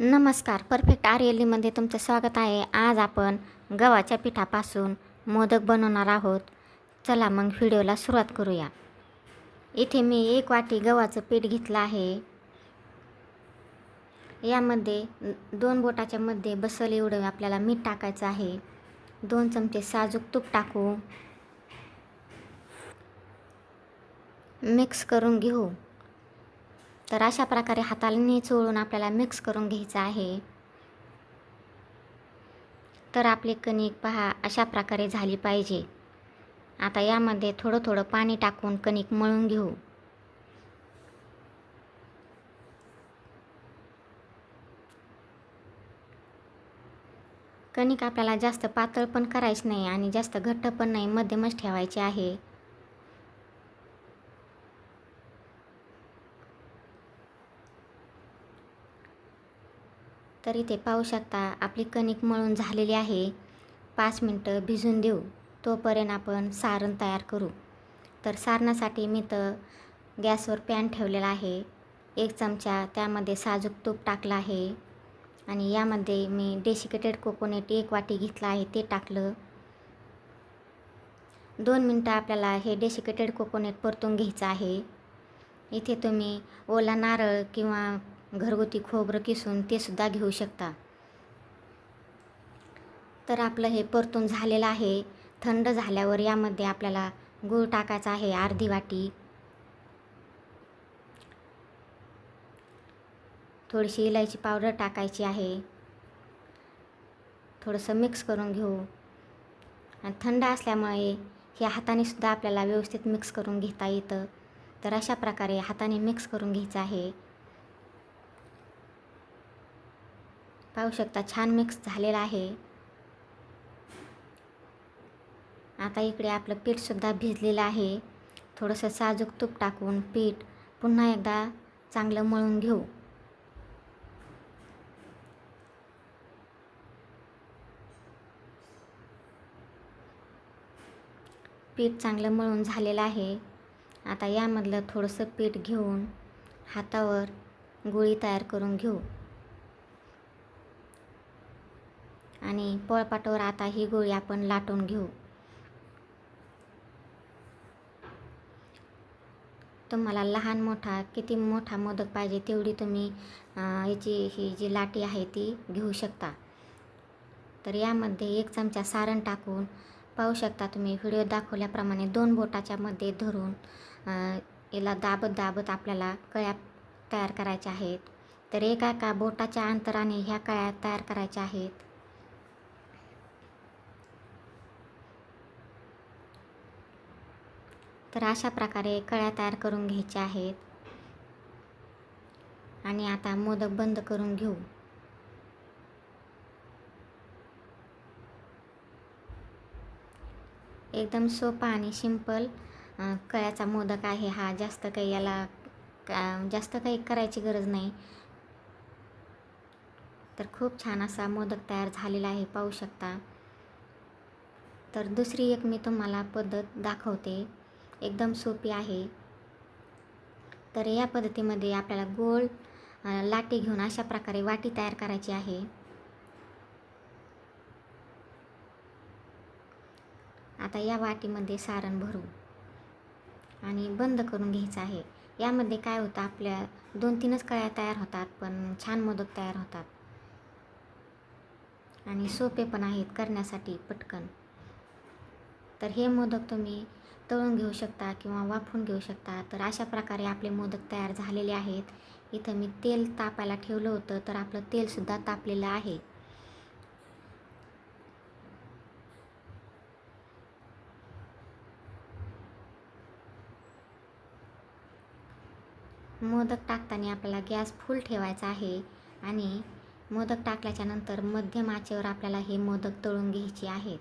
नमस्कार परफेक्ट आर्यलीमध्ये तुमचं स्वागत आहे. आज आपण गव्हाच्या पिठापासून मोदक बनवणार आहोत. चला मग व्हिडिओला सुरुवात करूया. इथे मी एक वाटी गव्हाचं पीठ घेतलं आहे. यामध्ये दोन बोटाच्या मध्ये बसल एवढं आपल्याला मीठ टाकायचं आहे. दोन चमचे साजूक तूप टाकू. मिक्स करून घेऊ. तर अशा प्रकारे हाताने चोळून आपल्याला मिक्स करून घ्यायचं आहे. तर आपली कणिक पहा अशा प्रकारे झाली पाहिजे. आता यामध्ये थोडं थोडं पाणी टाकून कणिक मळून घेऊ. कणिक आपल्याला जास्त पातळ पण करायची नाही आणि जास्त घट्ट पण नाही मध्यमच ठेवायचे आहे. तर इथे पाहू शकता आपली कणिक मळून झालेली आहे. पाच मिनटं भिजून देऊ तोपर्यंत आपण सारण तयार करू. तर सारणासाठी मी तर गॅसवर पॅन ठेवलेला आहे. एक चमचा त्यामध्ये साजूक तूप टाकलं आहे. आणि यामध्ये मी डेसिकेटेड कोकोनट एक वाटी घेतलं आहे ते टाकलं. दोन मिनटं आपल्याला हे डेसिकेटेड कोकोनट परतून घ्यायचं आहे. इथे तुम्ही ओला नारळ किंवा घरगुती खोबरं किसून ते सुद्धा घेऊ शकता. तर आपलं हे परतून झालेलं आहे. थंड झाल्यावर यामध्ये आपल्याला गूळ टाकायचा आहे अर्धी वाटी. थोडीशी इलायची पावडर टाकायची आहे. थोडंसं मिक्स करून घेऊ. आणि थंड असल्यामुळे हे हाताने सुद्धा आपल्याला व्यवस्थित मिक्स करून घेता येतं. तर अशा प्रकारे हाताने मिक्स करून घ्यायचं आहे. पाहू शकता छान मिक्स झालेला आहे. आता इकडे आपलं पीठसुद्धा भिजलेलं आहे. थोडंसं साजूक तूप टाकून पीठ पुन्हा एकदा चांगलं मळून घेऊ. पीठ चांगलं मळून झालेलं आहे. आता यामधलं थोडंसं पीठ घेऊन हातावर गोळी तयार करून घेऊ. आणि पोळपाटावर आता ही गोळी आपण लाटून घेऊ. तुम्हाला लहान मोठा किती मोठा मोदक पाहिजे तेवढी तुम्ही याची ही जी लाटी आहे ती घेऊ शकता. तर यामध्ये एक चमचा सारण टाकून पाहू शकता तुम्ही व्हिडिओ दाखवल्याप्रमाणे दोन बोटाच्या मध्ये धरून याला दाबत दाबत आपल्याला कळ्या तयार करायच्या आहेत. तर एका एका बोटाच्या अंतराने ह्या कळ्या तयार करायच्या आहेत. तर अशा प्रकारे कळ्या तयार करून घ्यायच्या आहेत. आणि आता मोदक बंद करून घेऊ. एकदम सोपा आणि सिंपल कळ्याचा मोदक आहे हा. जास्त काही याला जास्त काही करायची गरज नाही. तर खूप छान असा मोदक तयार झालेला आहे पाहू शकता. तर दुसरी एक मी तुम्हाला पद्धत दाखवते. एकदम सोपी आहे. तर या पद्धतीमध्ये आपल्याला गोल लाटी घेऊन अशा प्रकारे वाटी तयार करायची आहे. आता या वाटीमध्ये सारण भरू आणि बंद करून घ्यायचं आहे. यामध्ये काय होतं आपल्या दोन तीनच कळ्या तयार होतात पण छान मोदक तयार होतात. आणि सोपे पण आहेत करण्यासाठी पटकन. तर हे मोदक तुम्ही तळून घेऊ शकता किंवा वाफून घेऊ शकता. तर अशा प्रकारे आपले मोदक तयार झालेले आहेत. इथं मी तेल तापायला ठेवलं होतं तर आपलं तेलसुद्धा तापलेलं आहे. मोदक टाकताना आपल्याला गॅस फुल ठेवायचा आहे आणि मोदक टाकल्याच्यानंतर मध्यम आचेवर आपल्याला हे मोदक तळून घ्यायचे आहेत.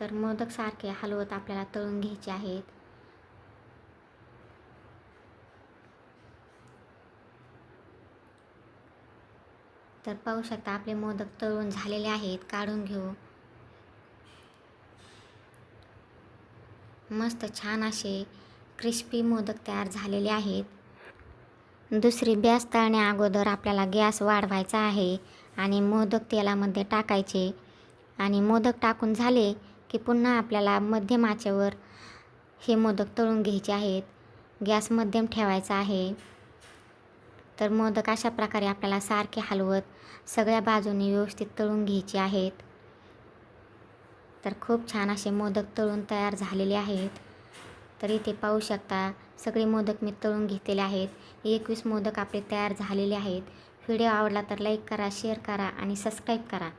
तर मोदक सारखे हलवत आपल्याला तळून घ्यायचे आहेत. तर पाहू शकता आपले मोदक तळून झालेले आहेत काढून घेऊ. मस्त छान असे क्रिस्पी मोदक तयार झालेले आहेत. दुसरी गॅस तळण्या अगोदर आपल्याला गॅस वाढवायचा आहे आणि मोदक तेलामध्ये टाकायचे. आणि मोदक टाकून झाले की पुन्हा आपल्याला मध्यम आचेवर हे मोदक तळून घ्यायचे आहेत. गॅस मध्यम ठेवायचा आहे. तर मोदक अशा प्रकारे आपल्याला सारखे हलवत सगळ्या बाजूनी व्यवस्थित तळून घ्यायचे आहेत. तर खूप छान असे मोदक तळून तयार झालेले आहेत. तर इथे पाहू शकता सगळे मोदक मी तळून घेतलेले आहेत. एकवीस मोदक आपले तयार झालेले आहेत. व्हिडिओ आवडला तर लाईक करा शेअर करा आणि सबस्क्राईब करा.